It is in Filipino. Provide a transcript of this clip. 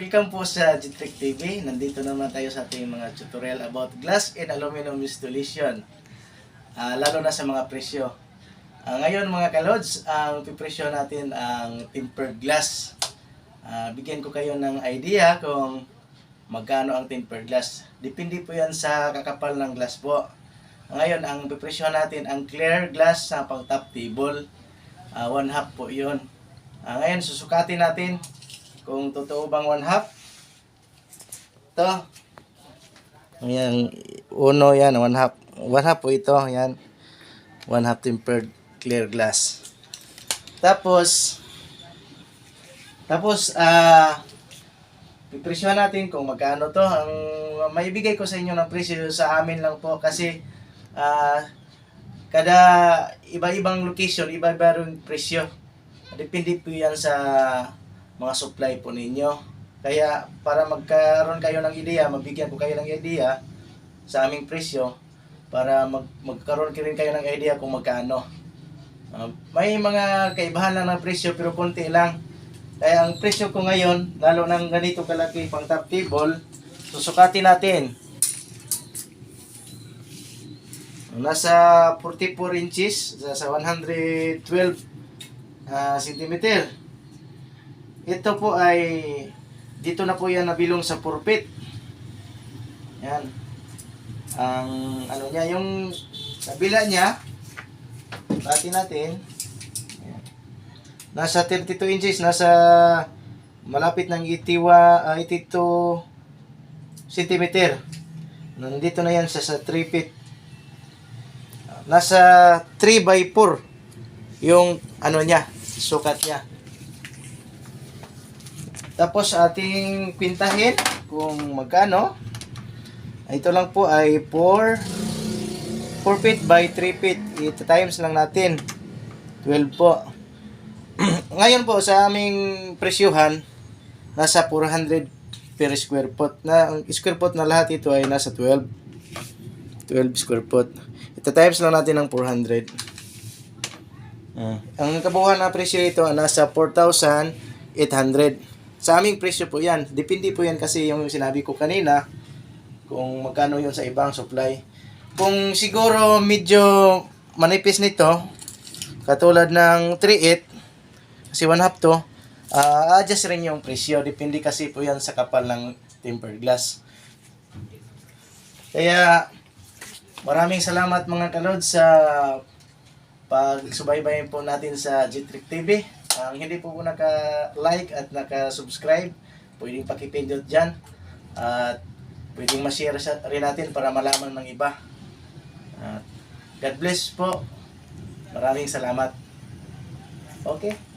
Welcome po sa Jitrek TV. Nandito naman tayo sa ating mga tutorial about glass and aluminum installation. Ah, lalo na sa mga presyo. Ah, ngayon mga kalods, ang pipresyo natin ang tempered glass. Ah, bigyan ko kayo ng idea kung magkano ang tempered glass. Depende po yan sa kakapal ng glass po. Ngayon, ang pipresyo natin ang clear glass sa pang top table. Ah, one half po yun. Ah, ngayon, susukatin natin kung totoo bang one half. Ito. Yan, uno yan, one half. One half po ito, yan. One half tempered clear glass. Tapos, tapos, ah, pipresyohan natin kung magkano to. Ang maibigay ko sa inyo ng presyo sa amin lang po kasi ah, kada iba-ibang location, iba-iba rin presyo. Depende po yan sa mga supply po ninyo. Kaya para magkaroon kayo ng ideya, mabigyan ko kayo ng ideya sa aming presyo para mag magkaroon rin kayo ng idea kung magkano. Ah, may mga kaibahan lang ng presyo pero konti lang. Kaya ang presyo ko ngayon, lalo ng ganito kalaki pang top table, susukatin natin. Nasa 44 inches sa sa 112 ah, centimeter. Ito po ay dito na po yan nabilong sa purpit. Yan. Ang ano niya, yung kabila niya, pati natin, yan. nasa 32 inches, nasa malapit ng itiwa, ah, 82 centimeter. Nandito na yan sa, sa 3 feet. Nasa 3 by 4 yung ano niya, sukat niya. Tapos ating kwintahin kung magkano. Ito lang po ay 4 4 feet by 3 feet. Ito times lang natin. 12 po. Ngayon po sa aming presyuhan nasa 400 per square foot. Na ang square foot na lahat ito ay nasa 12 12 square foot. Ito times lang natin ng 400. Ah, ang kabuuan na presyo ito ay nasa 4,800. Sa aming presyo po yan. Depende po yan kasi yung sinabi ko kanina kung magkano yun sa ibang supply. Kung siguro medyo manipis nito, katulad ng 3.8, kasi 1 half to, ah, adjust rin yung presyo. Depende kasi po yan sa kapal ng tempered glass. Kaya, maraming salamat mga kalod sa pagsubaybayin po natin sa Jitrick TV. Ang hindi po po naka-like at naka-subscribe, pwedeng pakipindot dyan. At pwedeng ma-share sa- rin natin para malaman ng iba. At God bless po. Maraming salamat. Okay.